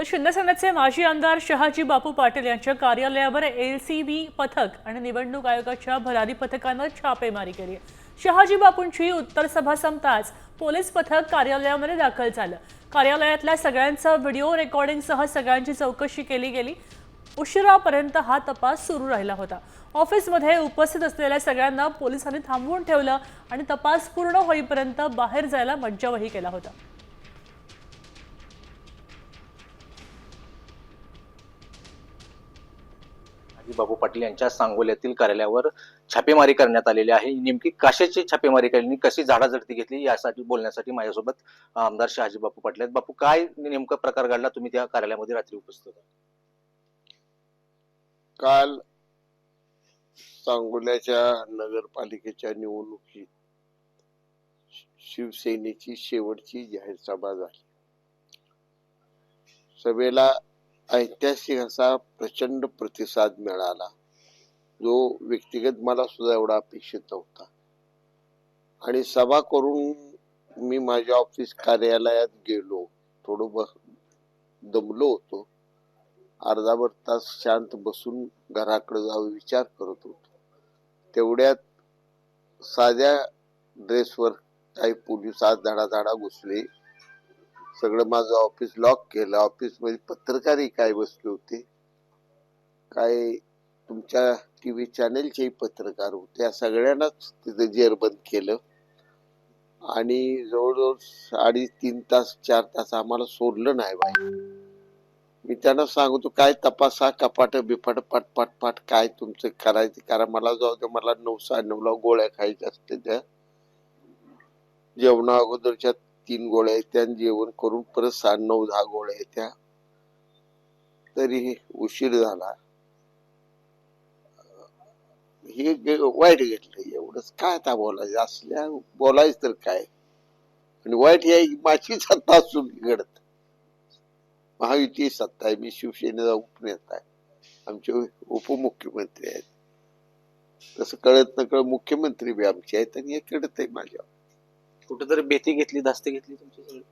तर शिंदेसेनेचे माजी आमदार शहाजी बापू पाटील यांच्या कार्यालयावर एल सी बी पथक आणि निवडणूक आयोगाच्या भरारी पथकानं छापेमारी केली. शहाजी बापूंची उत्तर सभा संपताच पोलीस पथक कार्यालयामध्ये दाखल झालं. कार्यालयातल्या सगळ्यांचं व्हिडिओ रेकॉर्डिंगसह सगळ्यांची चौकशी केली गेली. उशिरापर्यंत हा तपास सुरू राहिला होता. ऑफिसमध्ये उपस्थित असलेल्या सगळ्यांना पोलिसांनी थांबवून ठेवलं आणि तपास पूर्ण होईपर्यंत बाहेर जायला मज्जावही केला होता. बाबू पाटील यांच्या सांगोल्यातील कार्यालयावर छापेमारी करण्यात आलेली आहे. नेमकी कशाची छापेमारी केली कशी झाडाझडती घेतली यासाठी बोलण्यासाठी माझ्यासोबत आमदार शहाजी बापू पाटील आहेत. बापू काय नेमका प्रकार घडला? तुम्ही त्या कार्यालयामध्ये रात्री उपस्थित काल सांगोल्याच्या नगरपालिकेच्या निवडणुकीत शिवसेनेची शेवटची जाहीर सभा झाली. सभेला ऐतिहासिक असा प्रचंड प्रतिसाद मिळाला. जो व्यक्तिगत मला सुद्धा एवढा अपेक्षित नव्हता. आणि सभा करून मी माझ्या ऑफिस कार्यालयात गेलो. थोडं बस दमलो होतो. अर्धाभर तास शांत बसून घराकडे जाऊ विचार करत होतो. तेवढ्यात साध्या ड्रेसवर काही पोलीस आत धडाधडा घुसले. सगळं माझं ऑफिस लॉक केलं. ऑफिसमध्ये पत्रकारही काय बसले होते? काय तुमच्या टीव्ही चॅनेलचेही पत्रकार होते? या सगळ्यांनाच तिथं जेरबंद केलं. आणि जवळजवळ साडे तीन तास चार तास आम्हाला सोडलं नाही बाई. मी त्यांना सांगतो काय तपासा? कपाट बिपाट पाट पाट पाट काय तुमचं करायचं? कारण मला जाऊ दे मला नऊ साडे नऊला गोळ्या खायच्या असते त्या. जेवणा अगोदरच्या तीन गोळ्या आहेत आणि जेवण करून परत साडे नऊ दहा गोळ्या त्या. तरी उशीर झाला. हे वाईट घेतलं एवढंच. काय आता बोलायचं? असल्या बोलायचं तर काय? आणि वाईट हे माझी सत्ता असून घडत. महायुती सत्ता आहे. मी शिवसेनेचा उपनेता आहे. आमचे उपमुख्यमंत्री आहेत. तसं कळत न कळत मुख्यमंत्री बी आमचे आहेत आणि हे कळत आहे माझ्या कुठेतरी भीती घेतली धास्ती घेतली तुमची सगळी.